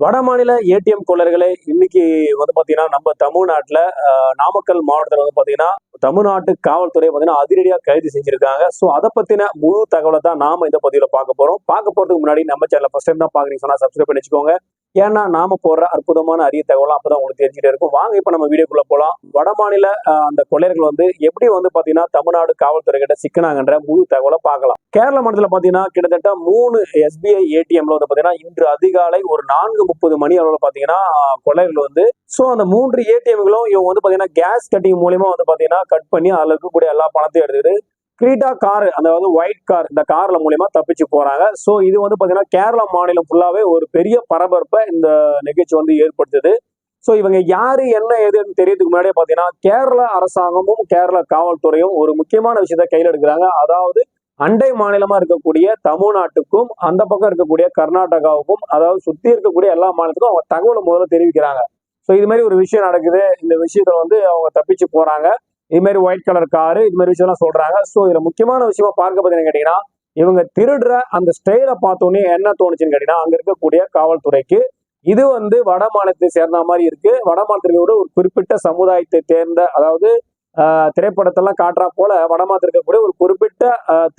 வட மாநில ஏடிஎம் கொள்ளர்களே இன்னைக்கு வந்து பாத்தீங்கன்னா நம்ம தமிழ்நாட்டுல நாமக்கல் மாவட்டத்துல வந்து பாத்தீங்கன்னா தமிழ்நாட்டு காவல்துறை பாத்தீங்கன்னா அதிரடியா கைது செஞ்சிருக்காங்க. சோ அதை பத்தின முழு தகவலை தான் நாம இந்த பதிவுல பார்க்க போறோம். பார்க்க போறதுக்கு முன்னாடி நம்ம சேனல் ஃபர்ஸ்ட் டைம் தான் பாக்குறீங்க சொன்னா சப்ஸ்கிரைப் பண்ணி வச்சுக்கோங்க. ஏன்னா நாம போடுற அற்புதமான அரிய தகவலாம் அப்பதான் உங்களுக்கு தெரிஞ்சுட்டே இருக்கும். வாங்க இப்ப நம்ம வீடியோக்குள்ள போலாம். வட மாநில அந்த கொள்ளையர்கள் வந்து எப்படி வந்து பாத்தீங்கன்னா தமிழ்நாடு காவல்துறை கிட்ட சிக்கனாங்கன்ற முழு தகவலை பார்க்கலாம். கேரள மாநிலத்துல பாத்தீங்கன்னா கிட்டத்தட்ட மூணு எஸ்பிஐ ஏடிஎம்ல வந்து பாத்தீங்கன்னா இன்று அதிகாலை ஒரு நான்கு முப்பது மணி அளவுல பாத்தீங்கன்னா கொள்ளையர்கள் வந்து சோ அந்த மூன்று ஏடிஎம்களும் இவங்க வந்து பாத்தீங்கன்னா கேஸ் கட்டிங் மூலியமா வந்து பாத்தீங்கன்னா கட் பண்ணி அதுல இருக்கக்கூடிய எல்லா பணத்தையும் எடுத்துட்டு கிரீட்டா கார் அதாவது ஒயிட் கார் இந்த கார்ல மூலியமா தப்பிச்சு போறாங்க. சோ இது வந்து பாத்தீங்கன்னா கேரளா மாநிலம் ஃபுல்லாவே ஒரு பெரிய பரபரப்பை இந்த நிகழ்ச்சி வந்து ஏற்படுத்துது. சோ இவங்க யாரு என்ன ஏதுன்னு தெரியறதுக்கு முன்னாடியே பாத்தீங்கன்னா கேரள அரசாங்கமும் கேரள காவல்துறையும் ஒரு முக்கியமான விஷயத்த கையில் எடுக்கிறாங்க. அதாவது அண்டை மாநிலமா இருக்கக்கூடிய தமிழ்நாட்டுக்கும் அந்த பக்கம் இருக்கக்கூடிய கர்நாடகாவுக்கும் அதாவது சுத்தி இருக்கக்கூடிய எல்லா மாநிலத்துக்கும் அவங்க தகவலை முதல்ல தெரிவிக்கிறாங்க. ஸோ இது மாதிரி ஒரு விஷயம் நடக்குது. இந்த விஷயத்துல வந்து அவங்க தப்பிச்சு போறாங்க. இது மாதிரி ஒயிட் கலர் காரு இது மாதிரி விஷயம்லாம் சொல்றாங்க. ஸோ இதுல முக்கியமான விஷயமா பார்க்க பார்த்தீங்கன்னு கேட்டீங்கன்னா இவங்க திருடுற அந்த ஸ்டைலை பார்த்தோன்னே என்ன தோணுச்சுன்னு கேட்டீங்கன்னா அங்க இருக்கக்கூடிய காவல்துறைக்கு இது வந்து வட மாநிலத்தை சேர்ந்த மாதிரி இருக்கு. வட மாநிலத்திற்கு ஒரு குறிப்பிட்ட சமுதாயத்தை சேர்ந்த அதாவது திரைப்படத்தெல்லாம் காட்டுறா போல வட இருக்கக்கூடிய ஒரு குறிப்பிட்ட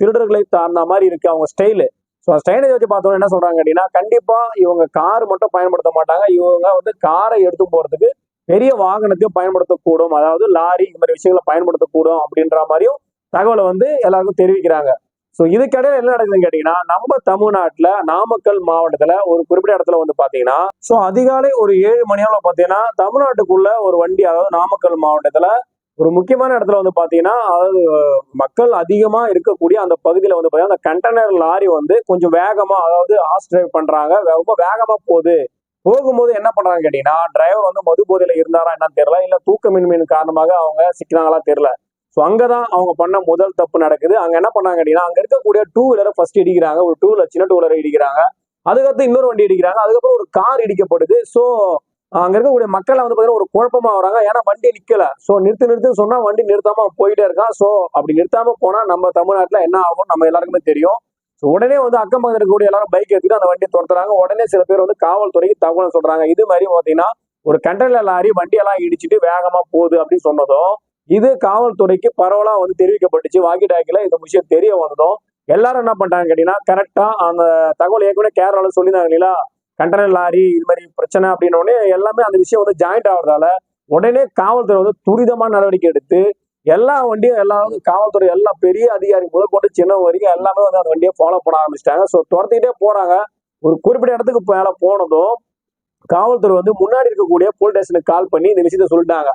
திருடர்களை தாழ்ந்த மாதிரி இருக்கு அவங்க ஸ்டைலு ஸோ ஸ்டைலை வச்சு பார்த்தோம்னா என்ன சொல்றாங்க அப்படின்னா கண்டிப்பா இவங்க கார் மட்டும் பயன்படுத்த மாட்டாங்க. இவங்க வந்து காரை எடுத்து போறதுக்கு பெரிய வாகனத்தையும் பயன்படுத்தக்கூடும். அதாவது லாரி இந்த மாதிரி விஷயங்களை பயன்படுத்தக்கூடும் அப்படின்ற மாதிரியும் தகவலை வந்து எல்லாருக்கும் தெரிவிக்கிறாங்க. ஸோ இதுக்கிடையில என்ன நடக்குதுன்னு கேட்டீங்கன்னா நம்ம தமிழ்நாட்டில் நாமக்கல் மாவட்டத்தில் ஒரு குறிப்பிட்ட இடத்துல வந்து பார்த்தீங்கன்னா ஸோ அதிகாலை ஒரு ஏழு மணி பார்த்தீங்கன்னா பாத்தீங்கன்னா தமிழ்நாட்டுக்குள்ள ஒரு வண்டி அதாவது நாமக்கல் மாவட்டத்தில் ஒரு முக்கியமான இடத்துல வந்து பார்த்தீங்கன்னா அதாவது மக்கள் அதிகமாக இருக்கக்கூடிய அந்த பகுதியில் வந்து பார்த்தீங்கன்னா அந்த கண்டெய்னர் லாரி வந்து கொஞ்சம் வேகமாக அதாவது ஆஸ் டிரைவ் பண்ணுறாங்க ரொம்ப வேகமாக போகுது. போகும்போது என்ன பண்றாங்க கேட்டீங்கன்னா டிரைவர் வந்து மது போதையில இருந்தாரா என்னன்னு தெரியல இல்ல தூக்கமின்மையின் காரணமாக அவங்க சிக்கினாங்களா தெரியல. ஸோ அங்கதான் அவங்க பண்ண முதல் தப்பு நடக்குது. அங்க என்ன பண்ணாங்க கேட்டீங்கன்னா அங்க இருக்கக்கூடிய டூ வீலரை ஃபர்ஸ்ட் இடிக்கிறாங்க. ஒரு டூ வீலர் சின்ன டூ வீலரை இடிக்கிறாங்க. அதுக்கப்புறம் இன்னொரு வண்டி இடிக்கிறாங்க. அதுக்கப்புறம் ஒரு கார் இடிக்கப்படுது. ஸோ அங்க இருக்கக்கூடிய மக்கள் வந்து பாத்தீங்கன்னா ஒரு குழப்பமா வராங்க. ஏன்னா வண்டி நிக்கல. ஸோ நிறுத்து நிறுத்துன்னு சொன்னா வண்டி நிறுத்தாம போயிட்டே இருக்கான். ஸோ அப்படி நிறுத்தாம போனா நம்ம தமிழ்நாட்டுல என்ன ஆகும் நம்ம எல்லாருக்குமே தெரியும். ஸோ உடனே வந்து அக்கம் பக்கத்தில் இருக்கக்கூடிய எல்லாரும் பைக் எடுத்துட்டு அந்த வண்டியை துரத்துறாங்க. உடனே சில பேர் வந்து காவல்துறைக்கு தகவல் சொல்றாங்க. இது மாதிரி பாத்தீங்கன்னா ஒரு கண்டெய்னர் லாரி வண்டியெல்லாம் இடிச்சிட்டு வேகமா போகுது அப்படின்னு சொன்னதும் இது காவல்துறைக்கு பரவலா வந்து தெரிவிக்கப்பட்டுச்சு. வாக்கி டாக்கில இந்த விஷயம் தெரிய வந்ததும் எல்லாரும் என்ன பண்ணிட்டாங்க கேட்டீங்கன்னா கரெக்டா அந்த தகவல் ஏற்கனவே கேரளாவில் சொல்லியிருந்தாங்க இல்லையா கண்டெய்னர் லாரி இது மாதிரி பிரச்சனை அப்படின்னோடனே எல்லாமே அந்த விஷயம் வந்து ஜாயிண்ட் ஆகுறதால உடனே காவல்துறை வந்து துரிதமான நடவடிக்கை எடுத்து எல்லா வண்டியும் எல்லா காவல்துறை எல்லா பெரிய அதிகாரி முதல் கொண்டு சின்ன வரைக்கும் எல்லாமே வந்து அந்த வண்டியை ஃபாலோ பண்ண ஆரம்பிச்சிட்டாங்க. ஸோ துரத்திக்கிட்டே போறாங்க. ஒரு குறிப்பிட்ட இடத்துக்கு மேலே போனதும் காவல்துறை வந்து முன்னாடி இருக்கக்கூடிய போலீஸ் ஸ்டேஷனுக்கு கால் பண்ணி இந்த விஷயத்த சொல்லிட்டாங்க.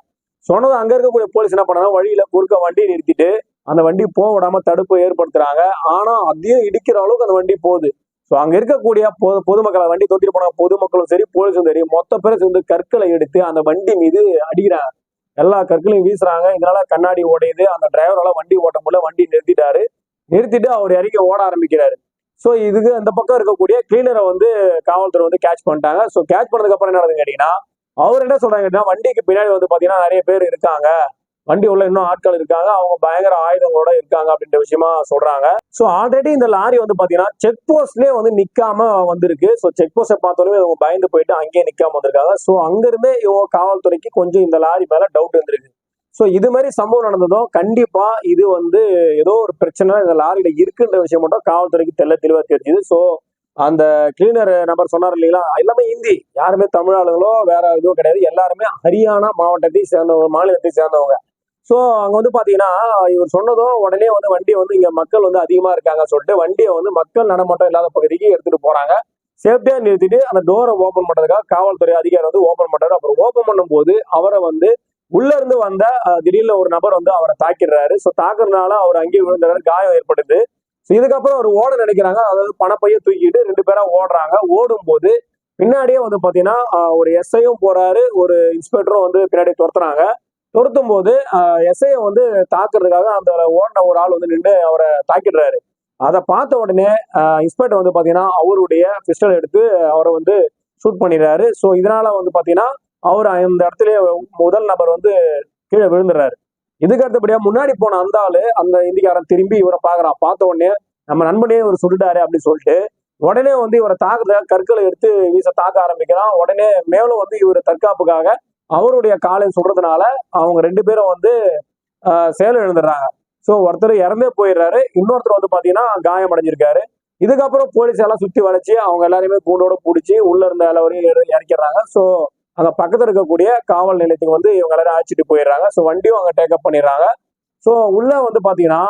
சொன்னது அங்க இருக்கக்கூடிய போலீஸ் என்ன பண்ணாங்க வழியில குறுக்க வண்டியை நிறுத்திட்டு அந்த வண்டி போக விடாம தடுப்பு ஏற்படுத்துறாங்க. ஆனா அதையும் இடிக்கிற அளவுக்கு அந்த வண்டி போகுது. ஸோ அங்க இருக்கக்கூடிய பொது பொதுமக்களை வண்டி தொத்திட்டு போன பொதுமக்களும் சரி போலீஸும் சரி மொத்த பேரும் சேர்ந்து கற்களை எடுத்து அந்த வண்டி மீது அடிக்கிறாங்க. எல்லா கற்களையும் வீசுறாங்க. இதனால கண்ணாடி உடையுது அந்த டிரைவரால வண்டி ஓட்ட முடியல. வண்டி நிறுத்திட்டாரு. நிறுத்திட்டு அவர் இறங்கி ஓட ஆரம்பிக்கிறாரு. ஸோ இதுக்கு அந்த பக்கம் இருக்கக்கூடிய கிளீனரை வந்து காவல்துறை வந்து கேட்ச் பண்ணிட்டாங்க. ஸோ கேட்ச் பண்ணதுக்கு அப்புறம் என்ன நடக்குதுன்னு கேட்டீங்கன்னா அவர் என்ன சொல்றாங்க கேட்டீங்கன்னா வண்டிக்கு பின்னாடி வந்து பாத்தீங்கன்னா நிறைய பேர் இருக்காங்க. வண்டி உள்ள இன்னும் ஆட்கள் இருக்காங்க. அவங்க பயங்கர ஆயுதங்களோட இருக்காங்க அப்படின்ற விஷயமா சொல்றாங்க. ஸோ ஆல்ரெடி இந்த லாரி வந்து பாத்தீங்கன்னா செக் போஸ்ட்லயே வந்து நிக்காம வந்திருக்கு. ஸோ செக் போஸ்ட்டை பார்த்தோன்னே இவங்க பயந்து போயிட்டு அங்கேயே நிக்காம வந்திருக்காங்க. ஸோ அங்கிருந்தே இவங்க காவல்துறைக்கு கொஞ்சம் இந்த லாரி மேல டவுட் இருந்திருக்கு. ஸோ இது மாதிரி சம்பவம் நடந்ததும் கண்டிப்பா இது வந்து ஏதோ ஒரு பிரச்சனை இந்த லாரியில இருக்குன்ற விஷயம் மட்டும் காவல்துறைக்கு தெல்ல தெளிவா தெரிஞ்சுது. ஸோ அந்த கிளீனர் நபர் சொன்னார் இல்லைங்களா? எல்லாமே ஹிந்தி. யாருமே தமிழ் ஆளுங்களோ வேற எதுவும் கிடையாது. எல்லாருமே ஹரியானா மாவட்டத்தை சேர்ந்தவங்க மாநிலத்தை சேர்ந்தவங்க. ஸோ அங்கே வந்து பார்த்தீங்கன்னா இவர் சொன்னதும் உடனே வந்து வண்டியை வந்து இங்கே மக்கள் வந்து அதிகமாக இருக்காங்க சொல்லிட்டு வண்டியை வந்து மக்கள் நடமாட்டம் இல்லாத பகுதிக்கு எடுத்துகிட்டு போகிறாங்க சேஃப்டியாக நிறுத்திட்டு அந்த டோரை ஓப்பன் பண்ணுறதுக்காக காவல்துறை அதிகாரி வந்து ஓப்பன் பண்ணுறாரு அப்புறம் ஓப்பன் பண்ணும்போது அவரை வந்து உள்ள இருந்து வந்த திடீர்னு ஒரு நபர் வந்து அவரை தாக்கிடுறாரு. ஸோ தாக்குறதுனால அவர் அங்கேயே விழுந்தாரு காயம் ஏற்படுது. ஸோ இதுக்கப்புறம் அவர் ஓட நினைக்கிறாங்க. அதாவது பணப்பையை தூக்கிட்டு ரெண்டு பேரா ஓடுறாங்க. ஓடும்போது பின்னாடியே வந்து பார்த்தீங்கன்னா ஒரு எஸ்ஐயும் போறாரு. ஒரு இன்ஸ்பெக்டரும் வந்து பின்னாடி துரத்துறாங்க. துரத்தும் போது எஸ்ஐயை வந்து தாக்குறதுக்காக அந்த ஓடின ஒரு ஆள் வந்து நின்று அவரை தாக்கிடுறாரு. அதை பார்த்த உடனே இன்ஸ்பெக்டர் வந்து பார்த்தீங்கன்னா அவருடைய பிஸ்டல் எடுத்து அவரை வந்து ஷூட் பண்ணிடுறாரு. ஸோ இதனால வந்து பார்த்தீங்கன்னா அவர் அந்த இடத்துல முதல் நபர் வந்து கீழே விழுந்துடுறாரு. இதுக்கு அடுத்தபடியா முன்னாடி போன அந்த ஆளு அந்த இந்திக்காரன் திரும்பி இவரை பாக்குறான் பார்த்த உடனே நம்ம நண்பனே இவர் சுட்டுட்டாரு அப்படின்னு சொல்லிட்டு உடனே வந்து இவரை தாக்குத கற்களை எடுத்து வீச தாக்க ஆரம்பிக்கிறான். உடனே மேலும் வந்து இவர் தற்காப்புக்காக அவருடைய காலை சுடுறதுனால அவங்க ரெண்டு பேரும் வந்து செயல் எழுந்துடுறாங்க ஸோ ஒருத்தர் இறந்தே போயிடுறாரு. இன்னொருத்தர் வந்து பாத்தீங்கன்னா காயம் அடைஞ்சிருக்காரு. இதுக்கப்புறம் போலீஸ் எல்லாம் சுத்தி வளைச்சி அவங்க எல்லாரையுமே கூண்டோட பிடிச்சி உள்ள இருந்த எல்லாரையும் இறக்கிடுறாங்க. ஸோ அங்க பக்கத்துல இருக்கக்கூடிய காவல் நிலையத்துக்கு வந்து இவங்க எல்லாரும் அழைச்சிட்டு போயிடுறாங்க. ஸோ வண்டியும் அங்கே டேக்கப் பண்ணிடுறாங்க. ஸோ உள்ள வந்து பாத்தீங்கன்னா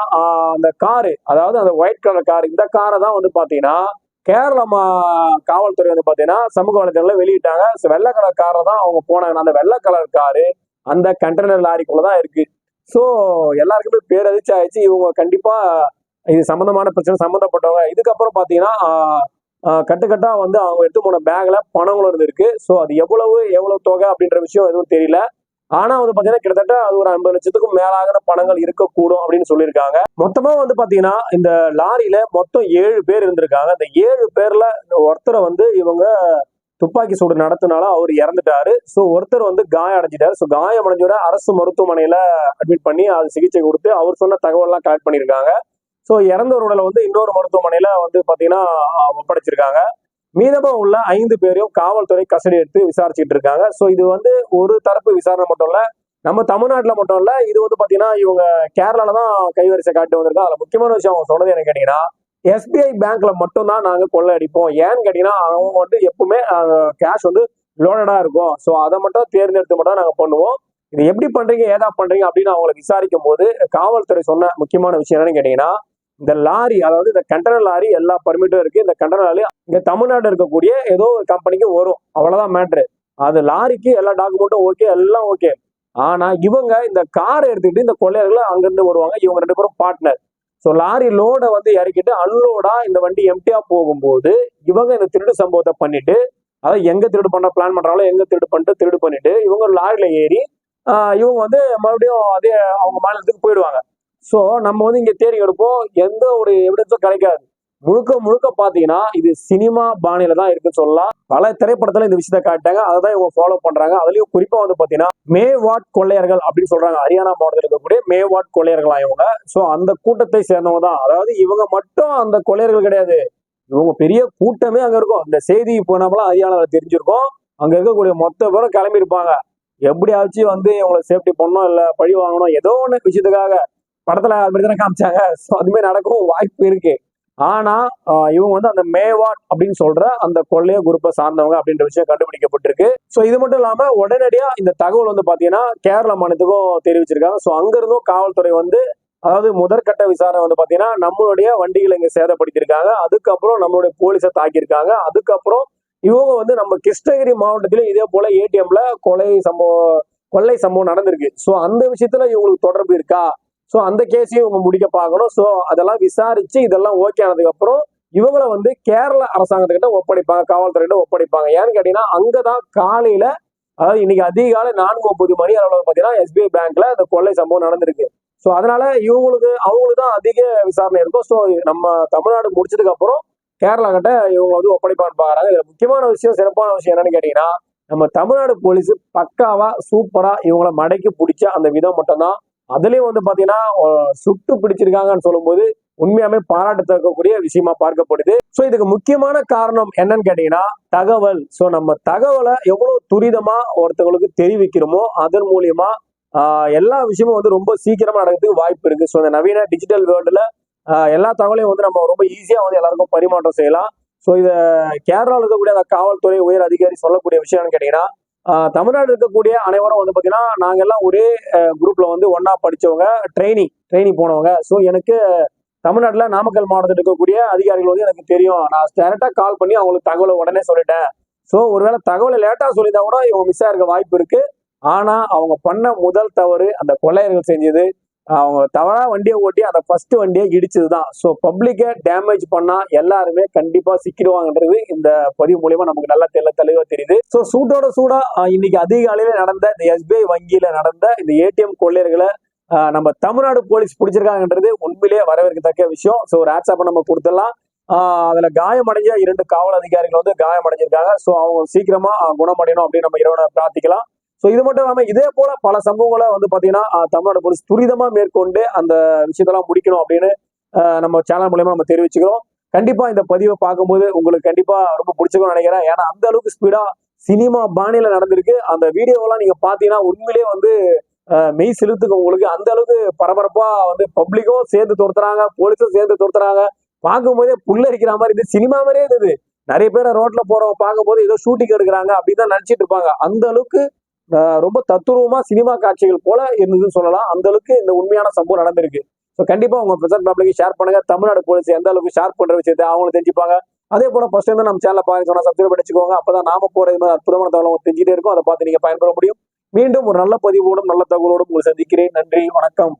அந்த காரு அதாவது அந்த ஒயிட் கலர் கார் இந்த காரை தான் வந்து பாத்தீங்கன்னா கேரள மா- காவல்துறை வந்து பார்த்தீங்கன்னா சமூக வலைதளத்துல வெளியிட்டாங்க. வெள்ளை கலர் கார்ல தான் அவங்க போனாங்க. அந்த வெள்ளை கலர் காரு அந்த கண்டெய்னர் லாரிக்குள்ள தான் இருக்கு. ஸோ எல்லாருக்குமே பேரதிர்ச்சி ஆயிடுச்சு. இவங்க கண்டிப்பா இது சம்மந்தமான பிரச்சனை சம்மந்தப்பட்டவங்க இதுக்கப்புறம் பார்த்தீங்கன்னா கட்டுக்கட்டாக வந்து அவங்க எடுத்து போன பேக்கில் பணங்களும் இருந்திருக்கு. ஸோ அது எவ்வளவு எவ்வளவு தொகை அப்படின்ற விஷயம் எதுவும் தெரியல. ஆனா வந்து பாத்தீங்கன்னா கிட்டத்தட்ட அது ஒரு ஐம்பது லட்சத்துக்கும் மேலாக பணங்கள் இருக்கக்கூடும் அப்படின்னு சொல்லியிருக்காங்க. மொத்தமா வந்து பாத்தீங்கன்னா இந்த லாரியில மொத்தம் ஏழு பேர் இருந்திருக்காங்க. அந்த ஏழு பேர்ல ஒருத்தரை வந்து இவங்க துப்பாக்கி சூடு நடத்தினால அவர் இறந்துட்டாரு. ஸோ ஒருத்தர் வந்து காயம் அடைஞ்சிட்டாரு. ஸோ காயம் அடைஞ்சவரை அரசு மருத்துவமனையில அட்மிட் பண்ணி அது சிகிச்சை கொடுத்து அவர் சொன்ன தகவல்லாம் கலெக்ட் பண்ணியிருக்காங்க. ஸோ இறந்தவர் வந்து இன்னொரு மருத்துவமனையில வந்து பாத்தீங்கன்னா ஒப்படைச்சிருக்காங்க. மீதமா உள்ள ஐந்து பேரையும் காவல்துறை கஸ்டடி எடுத்து விசாரிச்சுட்டு இருக்காங்க. ஸோ இது வந்து ஒரு தரப்பு விசாரணை மட்டும் இல்ல நம்ம தமிழ்நாட்டுல மட்டும் இல்ல இது வந்து பாத்தீங்கன்னா இவங்க கேரளால தான் கைவரிசை காட்டி வந்திருக்காங்க அதுல முக்கியமான விஷயம் அவங்க சொன்னது என்ன கேட்டீங்கன்னா எஸ்பிஐ பேங்க்ல மட்டும்தான் நாங்கள் நாங்க கொள்ளை அடிப்போம் ஏன்னு கேட்டீங்கன்னா அவங்க வந்து எப்பவுமே கேஷ் வந்து லோடடா இருக்கும். ஸோ அதை மட்டும் தேர்ந்தெடுத்து மட்டும் நாங்க பண்ணுவோம். இது எப்படி பண்றீங்க ஏதா பண்றீங்க அப்படின்னு அவங்களை விசாரிக்கும் போது காவல்துறை சொன்ன முக்கியமான விஷயம் என்னன்னு கேட்டீங்கன்னா இந்த லாரி அதாவது இந்த கண்டெய்னர் லாரி எல்லா பர்மிட்டும் இருக்கு. இந்த கண்டெய்னர் லாரி இங்க தமிழ்நாடு இருக்கக்கூடிய ஏதோ ஒரு கம்பெனிக்கு வரும். அவ்வளவுதான் மேட்ரு அது லாரிக்கு எல்லா டாக்குமெண்ட்டும் ஓகே எல்லாம் ஓகே ஆனா இவங்க இந்த காரை எடுத்துக்கிட்டு இந்த கொள்ளையர்கள் அங்கிருந்து வருவாங்க. இவங்க ரெண்டு பேரும் பார்ட்னர் ஸோ லாரி லோடை வந்து இறக்கிட்டு அன்லோடா இந்த வண்டி எம்டியா போகும்போது இவங்க இந்த திருடு சம்பவத்தை பண்ணிட்டு அதாவது எங்க திருடு பண்ண பிளான் பண்றாங்களோ எங்க திருடு பண்ணிட்டு திருடு பண்ணிட்டு இவங்க லாரியில ஏறி இவங்க வந்து மறுபடியும் அதே அவங்க மாநிலத்துக்கு போயிடுவாங்க. ஸோ நம்ம வந்து இங்கே தேடி எடுப்போம். எந்த ஒரு எவிடன்ஸும் கிடைக்காது. முழுக்க முழுக்க பார்த்தீங்கன்னா இது சினிமா பாணியில தான் இருக்குன்னு சொல்லலாம். பல திரைப்படத்துல இந்த விஷயத்த காட்டாங்க அதை தான் இவங்க ஃபாலோ பண்றாங்க. அதுலயும் குறிப்பா வந்து பார்த்தீங்கன்னா மேவாட் கொள்ளையர்கள் அப்படின்னு சொல்றாங்க. ஹரியானா மாவட்டத்தில் இருக்கக்கூடிய மேவாட் கொள்ளையர்களா இவங்க. ஸோ அந்த கூட்டத்தை சேர்ந்தவங்க தான். அதாவது இவங்க மட்டும் அந்த கொள்ளையர்கள் கிடையாது. இவங்க பெரிய கூட்டமே அங்க இருக்கும். இந்த செய்தி போனாமலாம் ஹரியானாவில் தெரிஞ்சிருக்கும். அங்க இருக்கக்கூடிய மொத்த பேரும் கிளம்பி இருப்பாங்க எப்படியாச்சும் வந்து இவங்களை சேஃப்டி பண்ணணும் இல்லை பழி வாங்கணும் ஏதோ ஒன்று விஷயத்துக்காக. படத்துல அது மாதிரி தானே காமிச்சாங்க. ஸோ அதுமாதிரி நடக்கும் வாய்ப்பு இருக்கு. ஆனா இவங்க வந்து அந்த மேவாட் அப்படின்னு சொல்ற அந்த கொள்ளைய குரூப்பை சார்ந்தவங்க அப்படின்ற விஷயம் கண்டுபிடிக்கப்பட்டிருக்கு. ஸோ இது மட்டும் இல்லாம உடனடியா இந்த தகவல் வந்து பாத்தீங்கன்னா கேரள மாநிலத்துக்கும் தெரிவிச்சிருக்காங்க. ஸோ அங்க இருந்தும் காவல்துறை வந்து அதாவது முதற்கட்ட விசாரணை வந்து பாத்தீங்கன்னா நம்மளுடைய வண்டிகளை இங்க சேதப்படுத்தியிருக்காங்க. அதுக்கப்புறம் நம்மளுடைய போலீஸை தாக்கியிருக்காங்க. அதுக்கப்புறம் இவங்க வந்து நம்ம கிருஷ்ணகிரி மாவட்டத்திலும் இதே போல ஏடிஎம்ல கொலை சம்பவம் கொள்ளை சம்பவம் நடந்திருக்கு. ஸோ அந்த விஷயத்துல இவங்களுக்கு தொடர்பு இருக்கா? ஸோ அந்த கேஸையும் இவங்க முடிக்க பார்க்கணும். ஸோ அதெல்லாம் விசாரிச்சு இதெல்லாம் ஓகே ஆனதுக்கப்புறம் இவங்களை வந்து கேரள அரசாங்கத்துக்கிட்ட ஒப்படைப்பாங்க காவல்துறையிட்ட ஒப்படைப்பாங்க. ஏன்னு கேட்டீங்கன்னா அங்கதான் காலையில அதாவது இன்னைக்கு அதிகாலை நான்கு ஒன்பது மணி அளவில் பார்த்தீங்கன்னா எஸ்பிஐ பேங்க்ல இந்த கொள்ளை சம்பவம் நடந்திருக்கு. ஸோ அதனால இவங்களுக்கு அவங்களுக்கு தான் அதிக விசாரணை இருக்கும். ஸோ நம்ம தமிழ்நாடு முடிச்சதுக்கு அப்புறம் கேரளா கிட்ட இவங்க வந்து ஒப்படைப்பான்னு பாக்குறாங்க இதுல முக்கியமான விஷயம் சிறப்பான விஷயம் என்னன்னு கேட்டீங்கன்னா நம்ம தமிழ்நாடு போலீஸ் பக்காவா சூப்பரா இவங்கள மடக்கி பிடிச்ச அந்த விதம் மட்டும்தான். அதுலயும் வந்து பாத்தீங்கன்னா சுட்டு பிடிச்சிருக்காங்கன்னு சொல்லும்போது உண்மையாமே பாராட்டத்தக்கக்கூடிய விஷயமா பார்க்கப்படுது. ஸோ இதுக்கு முக்கியமான காரணம் என்னன்னு கேட்டீங்கன்னா தகவல். ஸோ நம்ம தகவலை எவ்வளவு துரிதமா ஒருத்தவங்களுக்கு தெரிவிக்கிறோமோ அதன் மூலியமா எல்லா விஷயமும் வந்து ரொம்ப சீக்கிரமா நடக்கிறதுக்கு வாய்ப்பு இருக்கு. ஸோ இந்த நவீன டிஜிட்டல் வேர்ல்டுல எல்லா தகவலையும் வந்து நம்ம ரொம்ப ஈஸியா வந்து எல்லாருக்கும் பரிமாற்றம் செய்யலாம். ஸோ இதை கேரளாவில் இருக்கக்கூடிய அந்த காவல்துறை உயர் அதிகாரி சொல்லக்கூடிய விஷயம்னு கேட்டீங்கன்னா தமிழ்நாடு இருக்கக்கூடிய அனைவரும் வந்து பார்த்தீங்கன்னா நாங்க எல்லாம் ஒரே குரூப்ல வந்து ஒன்றா படிச்சவங்க ட்ரைனிங் ட்ரைனிங் போனவங்க. ஸோ எனக்கு தமிழ்நாட்டில் நாமக்கல் மாவட்டத்தில் இருக்கக்கூடிய அதிகாரிகள் வந்து எனக்கு தெரியும். நான் டேரெக்டாக கால் பண்ணி அவங்களுக்கு தகவலை உடனே சொல்லிட்டேன். ஸோ ஒருவேளை தகவலை லேட்டாக சொல்லியிருந்தா கூட இவங்க மிஸ் ஆயிருக்க வாய்ப்பு இருக்கு. ஆனால் அவங்க பண்ண முதல் தவறு அந்த கொள்ளையர்கள் செஞ்சது. அவங்க தவறா வண்டியை ஓட்டி அந்த ஃபர்ஸ்ட் வண்டியை இடிச்சது தான் ஸோ பப்ளிக்கை டேமேஜ் பண்ணா எல்லாருமே கண்டிப்பா சிக்கிடுவாங்கன்றது இந்த பதிவு மூலியமா நமக்கு நல்லா தெல்ல தெளிவா தெரியுது. ஸோ சூட்டோட சூடா இன்னைக்கு இன்னைக்கு அதிகாலையில நடந்த இந்த எஸ்பிஐ வங்கியில நடந்த இந்த ஏடிஎம் கொள்ளையர்களை நம்ம தமிழ்நாடு போலீஸ் பிடிச்சிருக்காங்கன்றது உண்மையிலேயே வரவேற்கத்தக்க விஷயம். ஸோ ஒரு ஆட்சாப்பை நம்ம கொடுத்துடலாம். அதுல காயமடைஞ்ச இரண்டு காவல் அதிகாரிகள் வந்து காயமடைஞ்சிருக்காங்க. ஸோ அவங்க சீக்கிரமா குணமடையணும் அப்படின்னு நம்ம இரவு பிரார்த்திக்கலாம். ஸோ இது மட்டும் இல்லாமல் இதே போல பல சம்பவங்களை வந்து பார்த்தீங்கன்னா தமிழ்நாடு போலீஸ் துரிதமாக மேற்கொண்டு அந்த விஷயத்தெல்லாம் முடிக்கணும் அப்படின்னு நம்ம சேனல் மூலயமா நம்ம தெரிவிச்சுக்கிறோம். கண்டிப்பாக இந்த பதிவை பார்க்கும்போது உங்களுக்கு கண்டிப்பாக ரொம்ப பிடிச்சிக்கணும்னு நினைக்கிறேன். ஏன்னா அந்த அளவுக்கு ஸ்பீடாக சினிமா பாணியில் நடந்திருக்கு. அந்த வீடியோவெல்லாம் நீங்கள் பார்த்தீங்கன்னா உண்மையிலேயே வந்து மெய் செலுத்துக்கு உங்களுக்கு. அந்த அளவுக்கு பரபரப்பாக வந்து பப்ளிக்கும் சேர்ந்து துரத்துறாங்க போலீஸும் சேர்ந்து துரத்துறாங்க. பார்க்கும்போதே புல்லரிக்கிற மாதிரி இது சினிமா மாதிரியே இருந்தது நிறைய பேர் ரோட்ல போறவங்க பார்க்கும்போது ஏதோ ஷூட்டிங் எடுக்கிறாங்க அப்படின்னு தான் நினைச்சிட்டு இருப்பாங்க. அந்த அளவுக்கு ரொம்ப தத்துரூபமா சினிமா காட்சிகள் போல இருந்ததுன்னு சொல்லலாம். அந்த அளவுக்கு இந்த உண்மையான சம்பவம் நடந்திருக்கு. ஸோ கண்டிப்பா உங்க பிரசன்ட் பப்ளிக் ஷேர் பண்ணுங்க. தமிழ்நாடு போலீஸ் எந்த அளவுக்கு ஷேர் பண்ற விஷயத்தை அவங்களும் தெரிஞ்சுப்பாங்க. அதே போல ஃபர்ஸ்ட் வந்து நம்ம சேனலை பாருங்க சொன்னா சப்ஸ்கிரைப் பண்ணிச்சுக்கோங்க அப்பதான் நாம போற இது மாதிரி அற்புதமான தகவல் தெரிஞ்சுட்டே இருக்கும். அதை பார்த்து நீங்க பயன்பெற முடியும். மீண்டும் ஒரு நல்ல பதிவோடும் நல்ல தகவலோடும் உங்களை சந்திக்கிறேன். நன்றி. வணக்கம்.